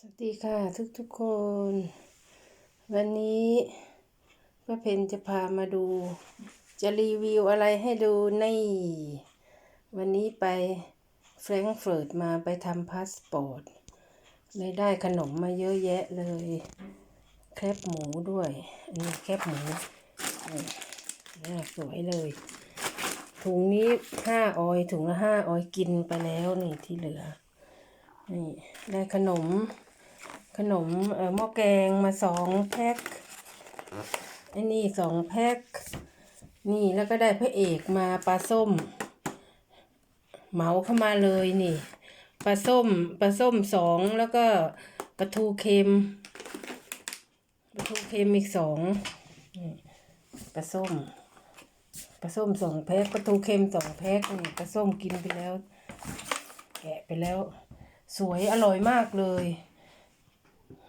สวัสดีค่ะทุกทุกคน วันนี้ป้าเพนจะพามาดู จะรีวิวอะไรให้ดูในวันนี้ไปแฟรงก์เฟิร์ตมาไปทำพาสปอร์ตเลยได้ขนมมาเยอะแยะเลย แคบหมูด้วย อันนี้แคบหมูน่าสวยเลย ถุงนี้ห้าออยถุงละห้าออยกินไปแล้วนี่ที่เหลือนี่ได้ขนม ขนมเอ่อหม้อแกงมาสองแพ็คไอ้นี่สองแพ็ค นี่แล้วก็ได้พระเอกมาปลาส้ม เหมาเข้ามาเลยนี่ปลาส้มปลาส้มสองแล้วก็ปลาทูเค็มปลาทูเค็มอีกสองนี่ปลาส้มปลาส้มสองแพ็คปลาทูเค็มสองแพ็คนี่ปลาส้มกินไปแล้ว แกะไปแล้ว สวยอร่อยมากเลย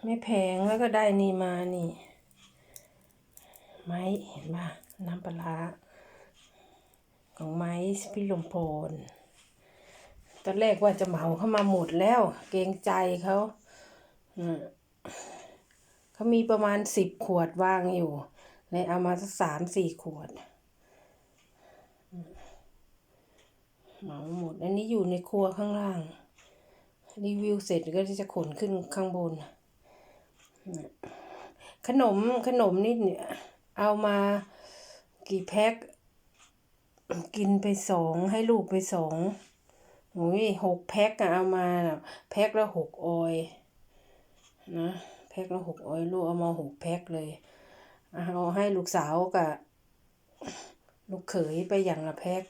ไม่แพงแล้วก็ได้นี่มานี่ ไม้เห็นป่ะน้ำปลาของไม้พิลมโพนตอนแรกว่าจะเหมาเข้ามาหมดแล้ว เกรงใจเขาเขามีประมาณสิบขวดวางอยู่เลยเอามาสักสามสี่ขวดเหมาหมด อันนี้อยู่ในครัวข้างล่าง รีวิวเสร็จก็จะขนขึ้นข้างบน ขนมขนมนี่เนี่ยเอามากี่แพ็คกินไปสองให้ลูกไปสองโอ้ยหกแพ็คอะเอามาแพ็คละหกออยนะแพ็คละหกออยลูกเอามาหกแพ็คเลยเอาให้ลูกสาวกับลูกเขยไปอย่างละแพ็ค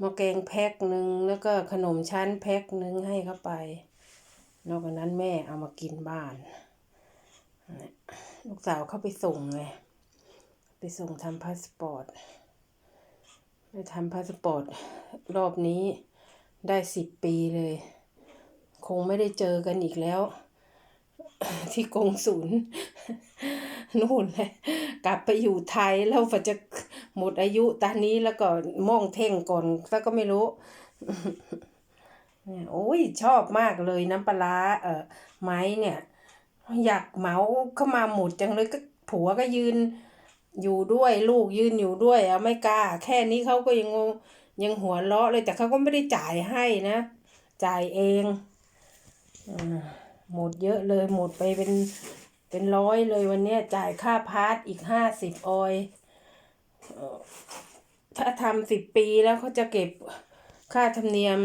มาแกงแพ็คหนึ่งแล้วก็ขนมชั้นแพ็คหนึ่งให้เขาไป นอกจากนั้นแม่เอามากินบ้าน ลูกสาวเข้าไปส่งไงไปส่งทำพาสปอร์ตไปทำพาสปอร์ตรอบนี้ได้สิบปีเลย คงไม่ได้เจอกันอีกแล้ว ที่กงศูนย์นู่นเลยกลับไปอยู่ไทยแล้วฝจะหมดอายุตอนนี้แล้วก็ม่องเท่งก่อนแล้วก็ไม่รู้เนี่ยโอ้ยชอบมากเลยน้ำปลาเออไม้เนี่ย อยากเหมาเข้ามาหมดจังเลยก็ผัวก็ยืนอยู่ด้วยลูกยืนอยู่ด้วยเอะไม่กล้า แค่นี้เขาก็ยังยังหัวเราะเลยแต่เขาก็ไม่ได้จ่ายให้นะ จ่ายเองอหมดเยอะเลยหมดไปเป็นเป็นร้อยเลยวันนี้จ่ายค่าพาร์ทอีกห้าสิบออยถ้าทำสิบปีแล้วเขาจะเก็บค่าธรรมเนียม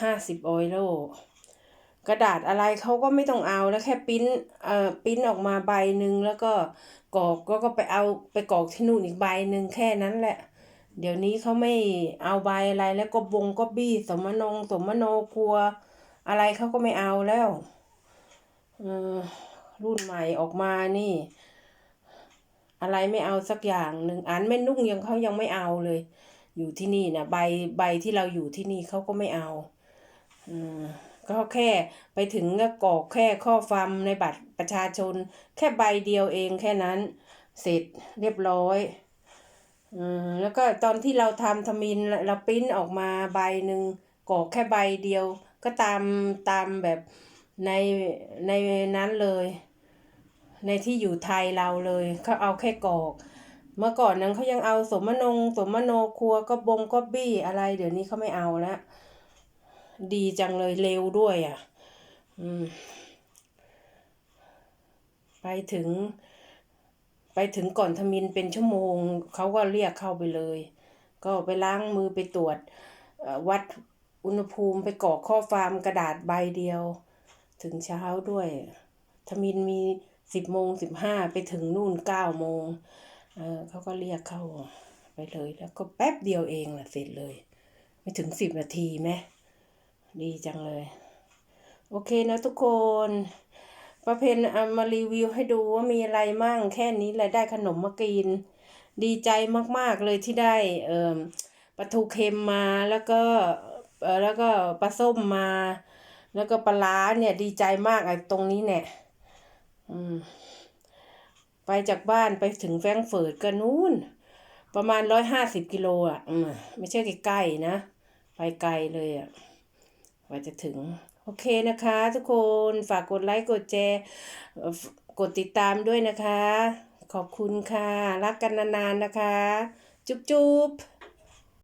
ห้าสิบออยโล กระดาษอะไรเขาก็ไม่ต้องเอาแล้วแค่ปิ้นเอ่อปิ้นออกมาใบหนึ่งแล้วก็กรอกก็ก็ไปเอาไปกรอกที่นู่นอีกใบหนึ่งแค่นั้นแหละ เดี๋ยวนี้เขาไม่เอาใบอะไรแล้วก็บงก็บี้สมนงสมโนครัว อะไรเขาก็ไม่เอาแล้วเออรุ่นใหม่ออกมานี่ อะไรไม่เอาสักอย่างหนึ่งอันแม่นุ่งยังเขายังไม่เอาเลย อยู่ที่นี่นะใบใบที่เราอยู่ที่นี่เขาก็ไม่เอา อืม ก็แค่ไปถึงก็กรอกแค่ข้อความในบัตรประชาชน แค่ใบเดียวเองแค่นั้น เสร็จเรียบร้อยอืมแล้วก็ตอนที่เราทำทมินเราปริ้นออกมาใบหนึ่งกรอกแค่ใบเดียว ก็ตามตามแบบในในนั้นเลย ในที่อยู่ไทยเราเลยเขาเอาแค่กรอกเมื่อก่อนนั้นเขายังเอาสมนงสมโนครัวก็บงก็บี้อะไร เดี๋ยวนี้เขาไม่เอาแล้ว ดีจังเลยเร็วด้วยอะไปถึง ไปถึงก่อนทมินเป็นชั่วโมง เขาก็เรียกเข้าไปเลย ก็ไปล้างมือไปตรวจวัดอุณหภูมิไปกรอกข้อความกระดาษใบเดียว ถึงเช้าด้วย ทมินมีสิบโมงสิบห้าไปถึงนู่นเก้าโมงเเขาก็เรียกเข้าไปเลยแล้วก็แป๊บเดียวเองแหละเสร็จเลย ไม่ถึงสิบนาทีไหม ดีจังเลย โอเคนะทุกคนประเพณเอามารีวิวให้ดูว่ามีอะไรมั่งแค่นี้แหละได้ขนมมากิน ดีใจมากๆเลยที่ได้เอ่อปลาทูเค็มมาแล้วก็เออแล้วก็ปลาส้มมา แล้วก็ปลาร้าเนี่ยดีใจมากไอ้ตรงนี้เนี่ยอืมไปจากบ้านไปถึงแฟรงเฟิร์ตก็นู้นประมาณร้อยห้าสิบกิโลอะ อืมไม่ใช่ใกล้ๆนะ ไปไกลเลยอะ กว่าจะถึง โอเคนะคะ ทุกคนฝากกดไลค์กดแชร์กดติดตามด้วยนะคะ ขอบคุณค่ะ รักกันนานๆนะคะ จุ๊บจุ๊บ